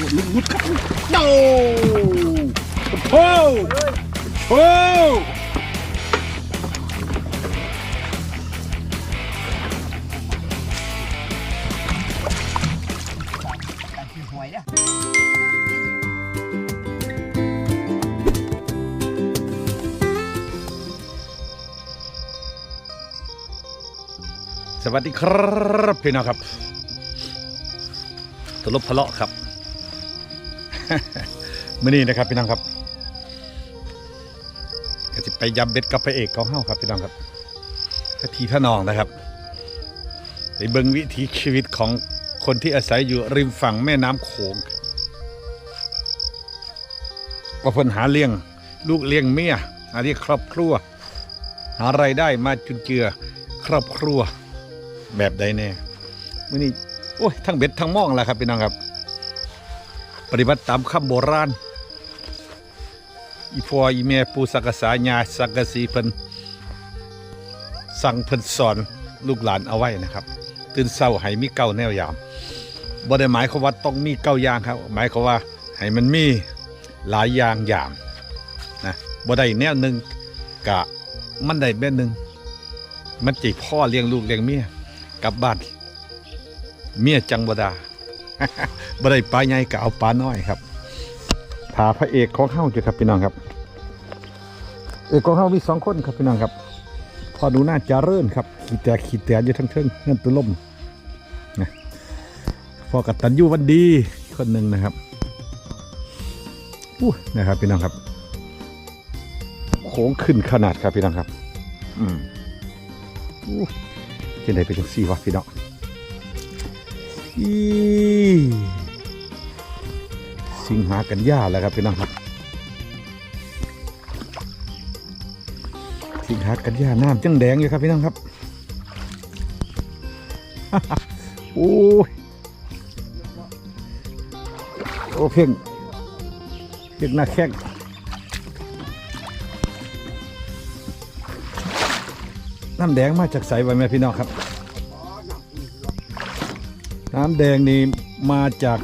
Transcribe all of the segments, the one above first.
ลุดลุดครับโอ้โหโอ้โหการกินหสวัสดีครับพี่น้องครับตลบพะเลาะครับ มื่อนี้นะครับพี่น้องครับก็จะไปยำเบ็ดกับพระเอกของเฮาครับพี่น้องครับกะทีพระนองนะครับไปเบิ่งวิถีชีวิตของคนที่อาศัยอยู่ริมฝั่งแม่น้ำโขงว่าเพิ่นหาเลี้ยง ลูกเลี้ยงเมียหาเลี้ยงครอบครัว หาไรายได้มาจุนเจือครอบครัวแบบใดแน่มื่อนี้โอ้ยทั้งเบ็ดทั้งมองแหละครับพี่น้องครับ ปฏิบัติตามคำโบราณ อีพออีเมปูสักกะสาญาสักกะสีเพิ่นสั่งเพิ่นสอนลูกหลานเอาไว้นะครับ ตื่นเศร้าให้มีเก้าแนวยามบ่ได้หมายความว่าต้องมีเก้าอย่างครับ หมายความว่าให้มันมีหลายอย่างยามนะบ่ได้แนวหนึ่งกะมันได้แบบหนึ่งมันจีพ่อเลี้ยงลูกเลี้ยงเมียกลับบ้านเมียจังบดา บ่ได้ปลาใหญ่ก็เอาปลาน้อยครับถาพระเอกของเฮาจะครับพี่น้องครับ เอกของเฮามีสองคนครับพี่น้องครับ พอดูหน้าจาเริ่นครับขีดแต่ขีดแต่อยู่ทั้งเทิงเงินตุล่มนะพอกับตันยูวันดีคนหนึ่งนะครับอู้นะครับพี่น้องครับโค้งขึ้นขนาดครับพี่น้องครับ อืมอู้ที่ไหนเป็นจังซี่วะพี่น้องอี สิงหากันยาแล้วครับพี่น้องครับ สิงหากันยาน้ำจังแดงอยู่ครับพี่น้องครับ โอ้ยโอ้เพ่งเพ่งหน้าแข้งน้ำแดงมาจากใสไว้ไหมพี่น้องครับ น้ำแดงนี่มาจาก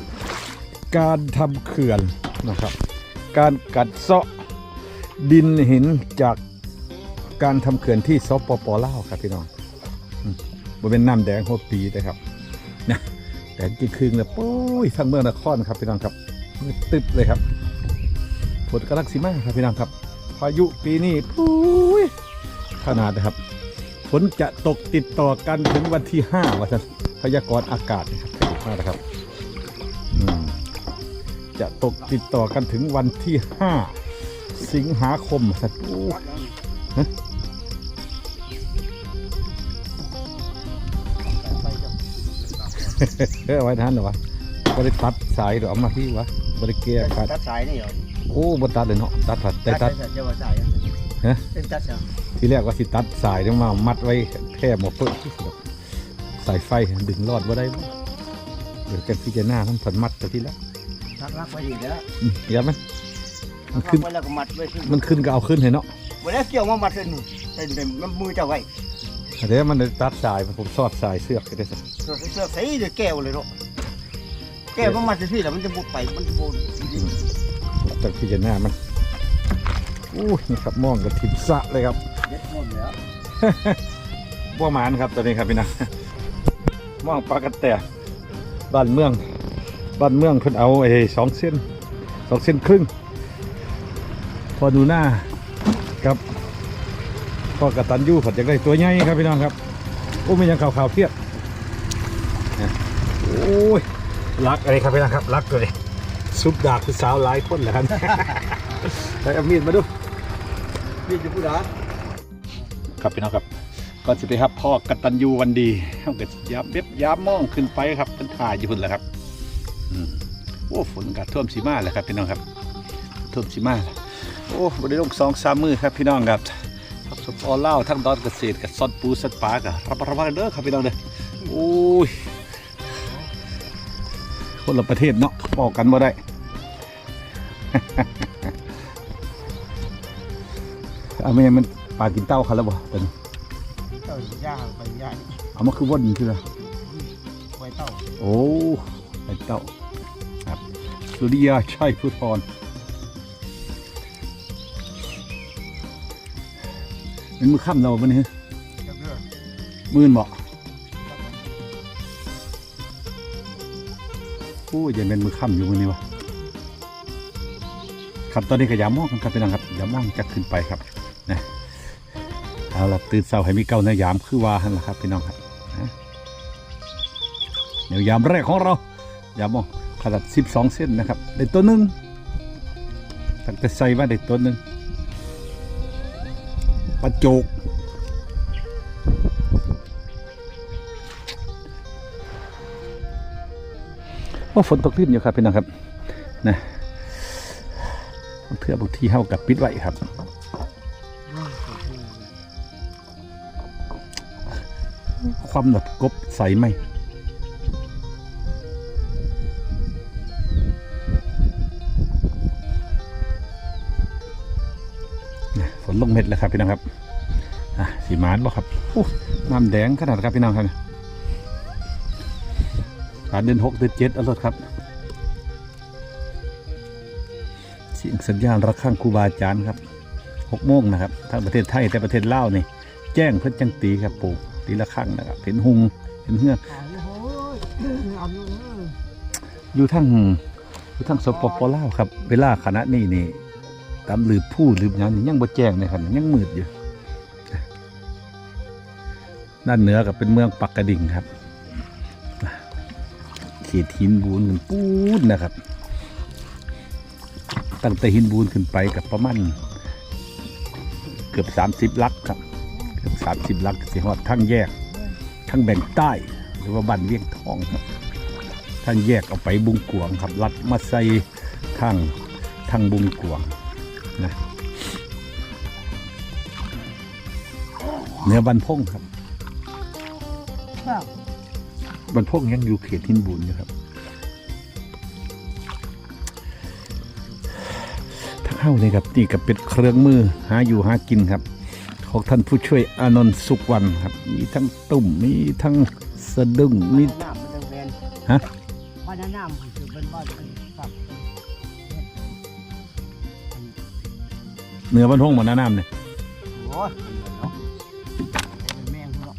การทำเขื่อนนะครับ การกัดเซาะดินหินจากการทำเขื่อนที่สปปลาวครับพี่น้องมันเป็นน้ำแดงหัวปีนะครับนะแต่จริงคืนเลยปุ้ยทั้งเมืองนครครับพี่น้องครับมืดตึ๊บเลยครับฝนกระลักสีมาครับพี่น้องครับ พายุปีนี้ปุ้ยขนาดนะครับฝนจะตกติดต่อกันถึงวันที่ห้าวันพยากรณ์อากาศนะครับมากนะครับ จะตกติดต่อกันถึงวันที่ห้าสิงหาคมสัตว์โอ้ฮะเอ้ยเอาไว้ทันเหรอวะบริตัดสายหรือเอามาที่วะบริเกียร์กัดตัดสายนี่เหรอโอ้บตัดเลยเนาะตัดผัดแต่ตัดเจ้าว่าสายอะฮะเป็นตัดสายทีแรกว่าสิตัดสายลงมามัดไว้แค่หมดเพิ่มสายไฟดึงรอดว่าได้บ่เดี๋ยวกันพิจารณามันผันมัดไปที่แล้ว ทักรักไว้อยู่แล้วอืมเดี๋ยวมันทัมันกขึ้นไว้แล้วก็มัดไว้ขึ้นมันขึ้นก็เอาขึ้นเห็นเนาะวันนี้เกี่ยวมามัดเส้นนี่เส้นเต็มมันมือเจ้าไว้เดี๋ยวมันตัดสายผมสอดสายเสือกก็ได้สิเสื้อเสื้อใส่เดี๋ยวแก้วเลยเนาะแก้วมันมัดที่แล้วมันจะบุดไปมันจะบุดจังพิจารณามันอู้ยนี่ครับมองกับทิมสะเลยครับเด็ดหมดแล้วบ่หมานครับตอนนี้ครับพี่นะมองปลากระแตบ้านเมือง บ้านเมืองเพิ่นเอาไอ้สองเส้นสองเส้นครึ่ง พอดูหน้าครับพ่อกระตันยูผัดจากได้ตัวใหญ่ครับพี่น้องครับโอ้ไม่ยังขาวขาวเพียบนะโอ้ยรักอะไรครับพี่น้องครับรักเลยซุปดาบคือสาวหลายคนแหละครับไปเอามีดมาดูนี่จะพูดเหรอครับพี่น้องครับก่อนสิไปครับพ่อกตัญญูวันดีเขาก็ยามเบ็บยามมองขึ้นไปครับเป็นถ่ายอยู่พุ่นแหละครับ โอ้ฝนกัดท่วมสีมาเลยครับพี่น้องครับท่วมสีมาแล้วโอ้บริลงสองสามมือครับพี่น้องครับทับสปอเล่าวทั้งดอนเกษตรกับซอนปูสัตว์ป่ากับรับประทานเด้อครับพี่น้องเด้อโอ้ยคนละประเทศเนาะบอกกันบ่ได้เอาแม่มันปลากินเต้าเขาแล้วบ่เป็นเต้าย่างไปย่างเอามาคือว่นคืออะไรไว้เต้าโอ้ ไอเต้าครับสุริยาชัยพุทธรเป็นมือค่ำเราปะเนี่ยมื่นบอกโอ้ยยังเป็นมือค่ำอยู่มือนี้วะครับตอนนี้ก็ยามมองกันครับพี่น้องครับยามมองจะขึ้นไปครับนะเอาละตื่นเช้าให้มีเก้าในยามคือว่าหันละครับพี่น้องครับเดี๋ยวยามแรกของเรา ยามองขนาด 12 เส้นนะครับ ได้ตัวหนึ่งตั้งแต่ใส่มาได้ตัวหนึ่งปลาโจกโอ้ฝนตกลิ้นอยู่ครับพี่น้องครับนะเทื่อบางที่เฮากับปิดไว้ครับความแบบกบใสไหม เม็ดแล้วครับพี่น้องครับอะสีมานบ่ครับโอ้น้ำแดงขนาดครับพี่น้องครับผ่านเดือนหกเดือนเจ็ดเอารถครับเสียงสัญญาณระฆังครูบาอาจารย์ครับหกโมงนะครับทั้งประเทศไทยแต่ประเทศลาวนี่แจ้งเพิ่นจังตีครับปู่ตีละครั้งนะครับเห็นหุงเห็นเฮือกอยู่ทั้งอยู่ทั้งสปปลาวครับ เวลาคณะนี้นี่ ตามหลืบผู้ลืบยังนี่ยังบ่แจ้งเลยครับยังมืดอยู่ด้านเหนือก็เป็นเมืองปักกระดิ่งครับเขตหินบูนขึ้นปูนนะครับ ตั้งแต่หินบูนขึ้นไปกับประมาณเกือบ30ลักครับ เกือบ30ลักสิฮอดทั้งแยก ทั้งแบ่งใต้ หรือว่าบ้านเวียงทองครับท่านแยกออกไปบุงกวงครับลัดมาใส่ทางทางบุงกวง นะเหนือบันพงครับ บันพงยังอยู่เขตทินบุญอยู่ครับทั้งเฮ้าเลยครับนี่กับเป็นเครื่องมือหาอยู่หากินครับ ของท่านผู้ช่วยอานนท์สุขวันครับ มีทั้งตุ่มมีทั้งสะดึงมีน้ำมันจะแวนฮะบ้านน้ำคือเป็นบ้าน เหนือบันพงหมดหน้าน้ำเนี่ยโอ้ยเนาะเป็นแมงเนาะ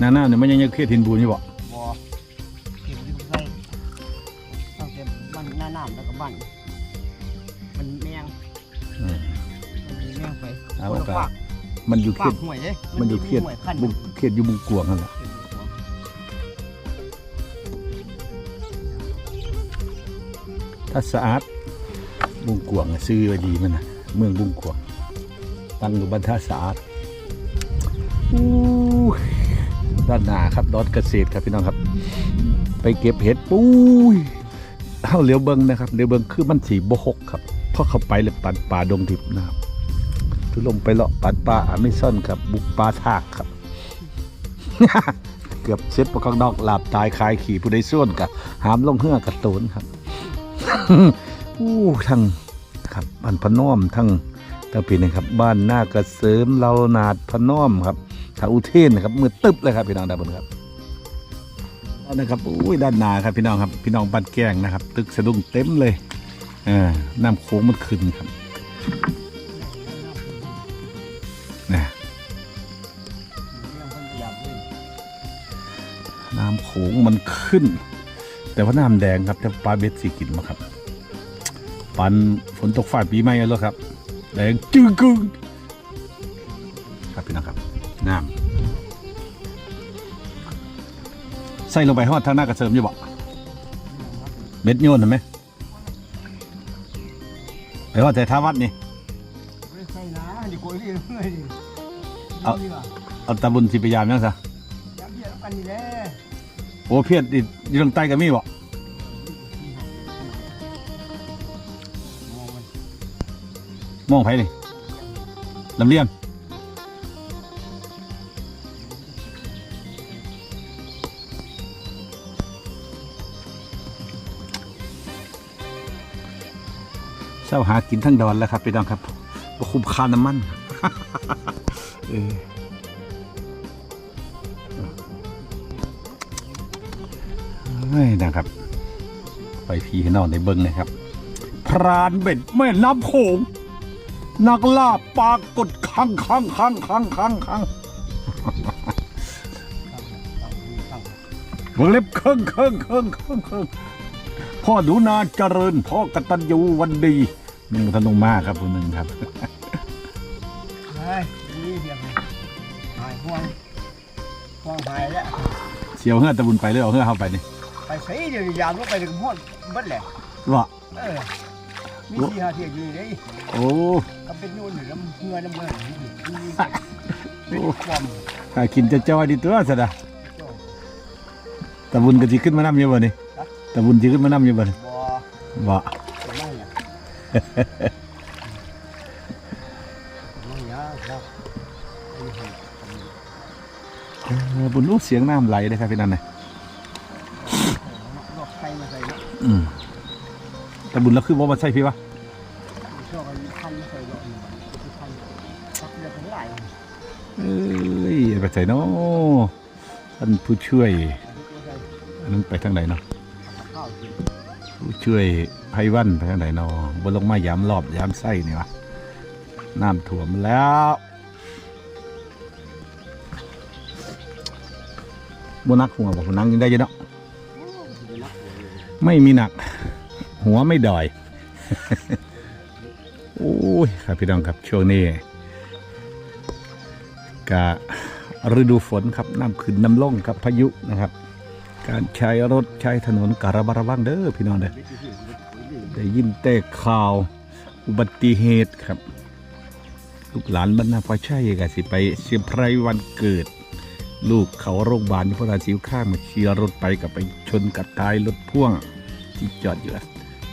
หน้าน้ำเนี่ยมันยังยังเขตทินบุญอยู่บ่บ่เก็บดินใส่ตั้งแต่บ้านหน้าน้ำแล้วก็บ้านมันแมงมันมีแมงไปเอาคนละไปฝากมันอยู่เขฝากตห่วยเด้มันอยู่เขตห่วยขั้นบุงเขตอยู่บุงกวงนั่นแหละถ้าสะอาดบุงกวงอะซื้อไว้ดีมันนะ เมืองบุงกวงตั้งอยู่บรรทัดสะอาดอู้ยด้านหน้าครับดอนเกษตรครับพี่น้องครับ ไปเก็บเห็ดปุ้ยเอาเหลียวเบิงนะครับเหลียวเบิงคือมันสีบหกครับเพราะเข้าไปเลยปันป่าดงดิบนะครับทุลงไปเลาะปัดปลาอเมซอนครับ บุกปลาทากครับ เกือบเช็ดปลาข้างนอกหลาบตายคายขี่ผู้ใดส่วนกับหามลงเหือกระโตนครับอู้ทั้ง ครับบ้านพน้อมทั้งทั้งปีนะครับ บ้านหน้ากระเสริมเรานาดพน้อมครับทาอุเทนนะครับมือตึบเลยครับพี่น้องดาวบนครับนะครับอุ้ยด้านหนาครับพี่น้องครับ พี่น้องบ้านแก้งนะครับ ตึกสะดุ้งเต็มเลยเออน้ำโค้งมันขึ้นครับนะน้ำโขงมันขึ้น แต่ว่าน้ำแดงครับแต่ปลาเบ็ดสีกินมาครับ ปันฝนตกฝ่ายปีใหม่แล้วครับแดงจึ้งกึ้งครับพี่น้องครับน้ำใส่ลงไปหอดทางหน้ากระเสริมอยู่บ่เบ็ดโยนเห็นไหมไปหอดแต่ท่าวัดนี่ไม่ใช่นะดิโกยเรื่อยดิเอาเอาตาบุญสิพยายามยังซะย้ำเยียดกันนี่แหละโอ้เพียรอีอยู่ทางใต้ก็มีบ่ มองไผนี่ลำเลียงเศร้าหากินทั้งดอนแล้วครับพี่น้องครับบ่คุ้มคาน้ำมันเฮ้ยนะครับ ไปพี่ให้น้องในเบิ้งนะครับ พรานเบ็ดแม่น้ำโขง นักล่าปลากดคังคังคังคังคังคังตั้งวงเล็บเครื่องเครื่องเครื่องเครื่องเครื่องพ่อหนูนาเจริญ พ่อกตัญญูวันดีมึงธนงมากครับคนหนึ่งครับเฮ้ยนี่เพียงหายห่วงห่วงหายแล้วเสียวเฮือตะบุญไปเลยเอาเฮือเข้าไปนี่ไปใส่เดี๋ยวยามลงไปถึงหมดเบิดแหละว่าเออ มีที่หาเที่ยงอยู่นี่โอ้ก็เป็นนู่นหรือน้ำเงือน้ำเงินนี่เป็นความข้ากินจะจ้อยดีตัวสะดะตะบุญก็สิขึ้นมานํอยู่บ่นี่ตะบุญสิขึ้นมานํอยู่บ่นี่บ่ว่าไม่เนี่ยไม่เนี่ยครับเออบุญรู้เสียงน้ำไหลเลยครับพี่นั่นน่ะ ตะบุญแล้วคือบ่มาใช่พี่วะช่วงนี้พันมาใส่ลอกนี่คือพันพักเดือดทั้งหลายเอ้ยไปใส่เนาะท่านผู้ช่วย อันนั้นไปทางไหนเนาะผู้ช่วยไพวันไปทางไหนเนาะบ่ลงมายามรอบยามไส้นี่วะน้ำท่วมแล้วบ่นักหัวบ่นังยังได้ยังเนาะไม่มีหนัก หัวไม่ดอยโอ้ยครับพี่น้องครับช่วงนี้กะฤดูฝนครับน้ำขึ้นน้ำลงครับพายุนะครับ การใช้รถใช้ถนนการะบาระวังเด้อพี่น้องเด้อได้ยินแต่ข่าวอุบัติเหตุครับลูกหลานบรรณาพอใช่กะสิไปเสียไพรวันเกิด ลูกเขาโรงพยาบาลที่พระราชิวข้างมาขี่รถไปกับไปชนกับท้ายรถพ่วงที่จอดอยู่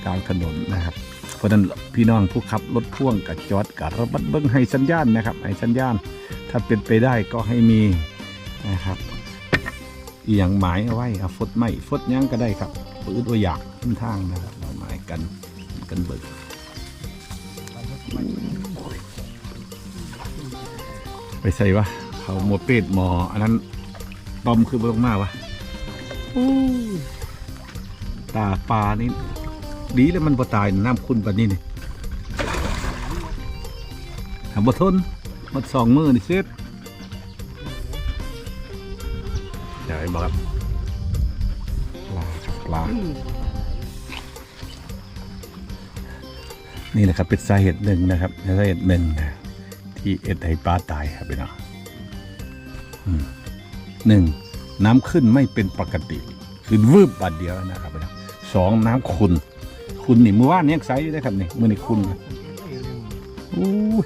กลางถนนนะครับ เพราะฉะนั้นพี่น้องผู้ขับรถพ่วงกับจอดกับระบัดเบิ้งให้สัญญาณนะครับให้สัญญาณ ถ้าเป็นไปได้ก็ให้มีนะครับอหย่างหมายเอาไว้เอาฟดไม่ฟดหยังก็ได้ครับปืนตัวอยากขึ้นทางนะครับเอาหมายกันกันเบิกไปใส่วะเขาหมวเป็ดหมออันนั้นตอมคือเบิ่งมากวะอู้ตาปลานี่ ดีแล้วมันบ่ตายน้ำคุณปานนี้นี่ทำบ่ทนมดสองมือนี่เสร็จเดี๋ยวไอ้บอกครับปลาครับปลานี่แหละครับเป็นสาเหตุหนึ่งนะครับสาเหตุหนึ่งนะที่เอ็ดให้ปลาตายครับพี่น้องหนึ่งน้ำขึ้นไม่เป็นปกติขึ้นวืบบาดเดียวนะครับพี่น้องสองน้ำขุน ขุนนี่มือว่านนี้ยังใสอยู่เลยครับนี่มือนี่ขุนครับอู้ย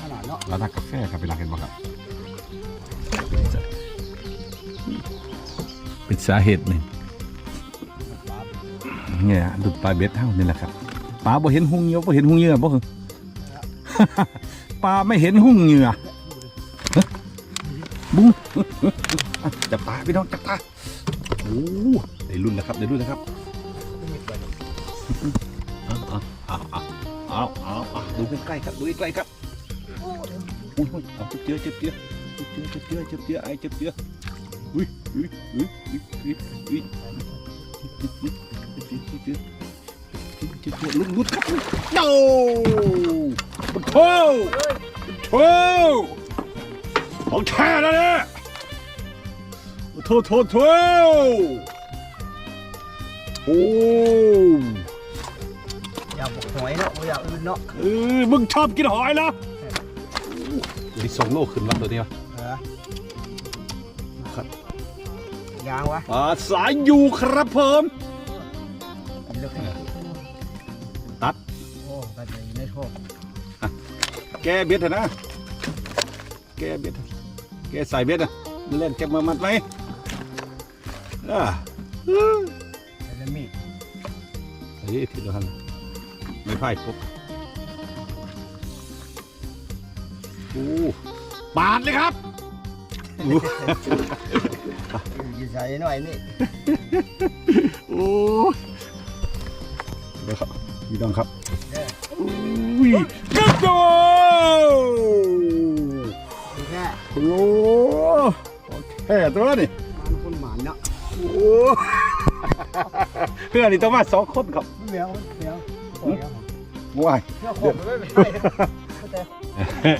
ขนาดเนาะร้านกาแฟครับพี่น้องเห็นบ่ครับ เป็นสาเหตุหนึ่งเนี่ยดุดปลาเบ็ดเท่านี่แหละครับปลาบ่เห็นหุ่งเยื่อบ่เห็นหุ่งเยื่อบ่เหรอปลาไม่เห็นหุ่งเหยื่อะบุ้งจับปลาพี่น้องจับปลาโอ้ได้รุ่นแล้วครับได้รุ่นแล้วครับ ดูใกล้ๆครับดูใกล้ๆครับอุ้ยเอาเจ็บเจือเจ็บเจือเจ็บเจือเจ็บเจือเจ็บเจือไอเจ็บเจืออุ้ยอุ้ยอุ้ยอุ้ยอุ้ยอุ้ยจะเจอลุดลุดครับโนมันโถมันโถของแท้แล้วเนี่ยโถโถโถโอ้ อยเนาะอย่าอื่นเนาะเออมึงชอบกินหอยเหรอตัวนี้สองโลขึ้นมาตัวนี้วะเออครับยางวะปลาสายอยู่ครับผมเลือกให้ตัดโอ้ก็จะอยู่ในโทษแกเบ็ดเถอะนะ แกเบ็ดเถอะแกใส่เบ็ดอะเล่นแกมามัดไหมอ่าแต่ละมีดเฮ้ยผิดแล้วครับไม่พ่ายปุ๊บโอ้ปาดเลยครับโอ้อยู่ใส่หน่อยนี่โอ้เดี๋ยวครับพี่ต้องครับเด้ออุ้ยกระโดดดูแค่โอ้โหแค่ตัวนี่มันคนหมานเนาะโอ้เพื่อนนี่ต้องมาสองคนครับเดี๋ยว เดี๋ยวเดี๋ยวว้ายเดี๋ยวผมไม่ไปไม่แต่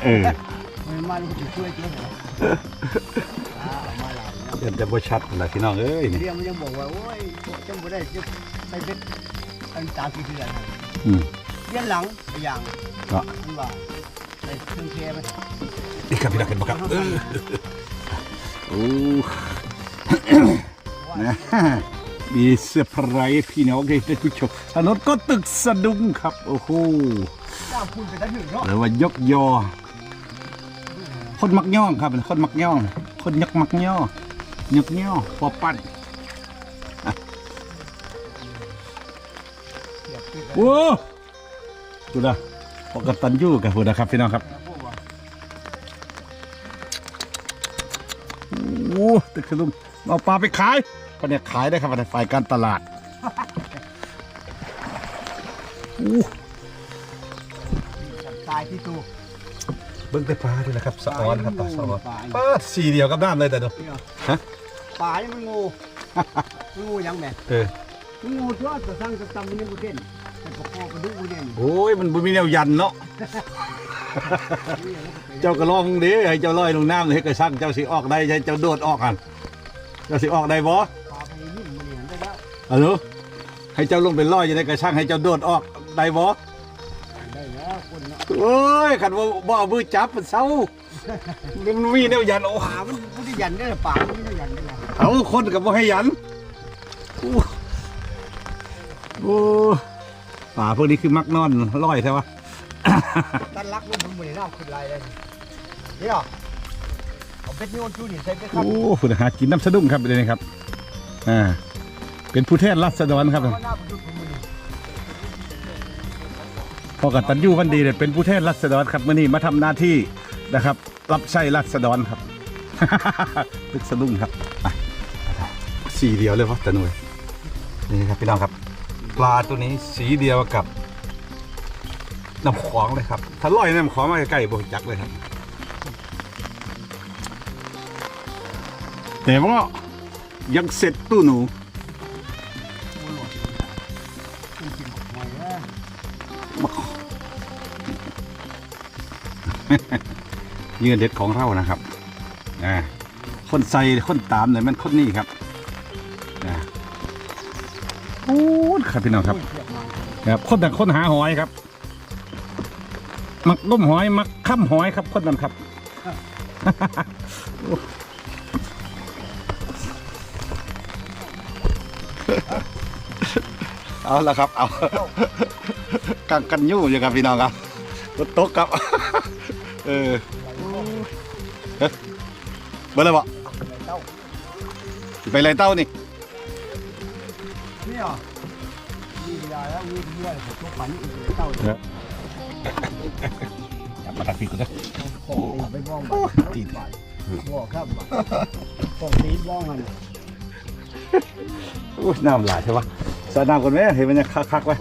เออมันมานี่ช่วยเจ้าเหรออ่ามาหลับแล้วเดี๋ยวจะบ่ชัดนะพี่น้องเอ้ยนี่เรียกมันยังบอกว่าโอ้ยจังบ่ได้จะไปเป็นอันตามที่เดือนอืมเรียนหลังไปอย่างเนาะมันว่าไปเครื่องแค่ไปนี่ครับพี่น้องเห็นบ่ครับเออโอ้นะ มีเซอร์ไพรส์พี่น้องให้ได้ผู้ชมถนนก็ตึกสะดุ้งครับ โอ้โหหรือว่ายกยอ คนมักย่องครับคนมักย่อง คนยักมักย่อยกย่อปอปั้นโอ้ดูนะปกตันยู่กับพูดนะครับพี่น้องครับโอ้ตึกสะดุ้งเอาปลาไปขาย ก็เนี่ยขายได้ครับในฝ่ายการตลาดโอ้ตายที่ตู้เบิ้งแต่ปลาด้วยนะครับสะออนครับปลาสะออนปลาปลาสีเดียวกับน้ำเลยแต่ดูฮะปลานี่มันงูมันงูยังแม่เออมันงูทั่วตัวสั่งจะตำมันนี่บุเด่นแต่ปกคอกระดูกบุเด่นโอ้ยมันบ่มีแนวยันเนาะเจ้าก็ลองดิให้เจ้าลอยลงน้ำให้กระชังเจ้าสิออกได้ให้เจ้าโดดออกกันเจ้าสิออกได้บ่ ได้แล้วฮัลโหลให้เจ้าลงไปลอยอยู่ในกระชังให้เจ้าโดดออกได้บ่ได้แล้วคนเนาะโอ้ยขันว่าบ่เอามือจับมันเศร้ามันมีแนวยันโอ้ปลามันไม่ได้ยันได้หรอปลามันไม่ได้ยันได้หรอเอาคนกับบ่ให้ยันโอ้โอ้ป่าพวกนี้คือมักนอนลอยใช่ปะ ตั้นรักลูกมันเหมือนน้ำขึ้นลายเลยเดี๋ยวเอาเป็ดนี่วันจูนี่ใส่เป็ดครับ โอ้คุณหากินน้ำสะดุ้งครับเดี๋ยวนี้ครับ อ่า เป็นผู้แทนรัษฎรครับเอานพอกับตันยูวันดีเนี่ยเป็นผู้แทนรัษฎรครับมื่อนี้มาทำหน้าที่นะครับ รับใช้รัษฎรครับตึกสะดุ้งครับสีเดียวเลยวะตะนุยนี่ครับพี่น้องครับ ปลาตัวนี้สีเดียวกับน้ำขวางเลยครับถ้าลอยน้ำขวางมาใกล้ๆบ่จักเลยครับ แต่ว่ายังเสร็จตู้หนู เยื่อเด็ดของเรานะครับอ่าคนใส่คนตามเนี่ยมันคนนี้ครับอ่าโอ้ครับพี่น้องครับครับคนแต่คนหาหอยครับ มักล้มหอยมักข้ามหอยครับคนนั้นครับเอาละครับ เอากังกันยู่อยู่ครับพี่น้องครับรถตกครับ เออเฮ้ยเบอร์อะไรวะเต้าไปไรเต้านี่เนี่ยมีเวลาแล้วมีเรื่อยผมทุกวันนี้เต้าจับมาตัดผิดกูนะของตีไปบ้องตีดบอกครับของตีบ้องมันโอ้ยน้ำหลายใช่ปะใส่น้ำก่อนไหมเห็นมันยังคักๆไว้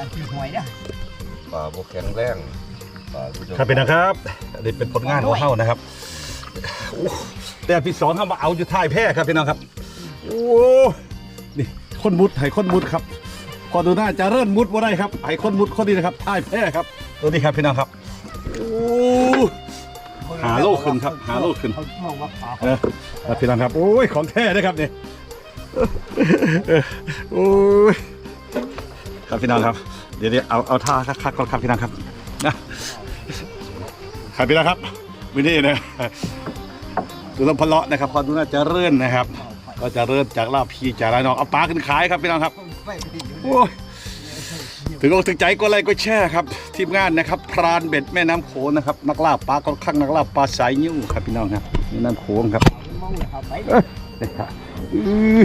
การที่หวยเนี่ยป่าบกแข็งแรงป่าดูจะครับเป็นนะครับอันนี้เป็นผลงานของเขานะครับโอ้แต่พี่สองเข้ามาเอาอยู่ท้ายแพร่ครับพี่น้องครับ โอ้นี่คนมุดให้คนมุดครับพอดูหน้าจะเริ่มมุดว่าได้ครับให้คนมุดคนนี้นะครับท้ายแพร่ครับตัวนี้ครับพี่น้องครับโอ้หาโลกขึ้นครับ หาโลกขึ้นเขามองว่าปลาเออครับพี่น้องครับโอ้ยของแท้นะครับเนี่ยโอ้ย ครับพี่น้องครับ เดี๋ยวเดี๋ยวเอาเอาท่าคักๆก่อนครับพี่น้องครับนะครับพี่น้องครับวินนี่นะดูลำพะเลาะนะครับพอดูน่าจะเรื่อนนะครับ ก็จะเริ่มจากลาบพีจากลายน้องเอาปลาขึ้นขายครับพี่น้องครับโอ้ยถึงอกถึงใจก็ไลค์ก็แช่ครับ ทีมงานนะครับพรานเบ็ดแม่น้ำโขงนะครับ นักล่าปลาค่อนข้างนักล่าปลาสายนิ้วครับพี่น้องครับแม่น้ำโขงครับมองเลยครับไปอื้อ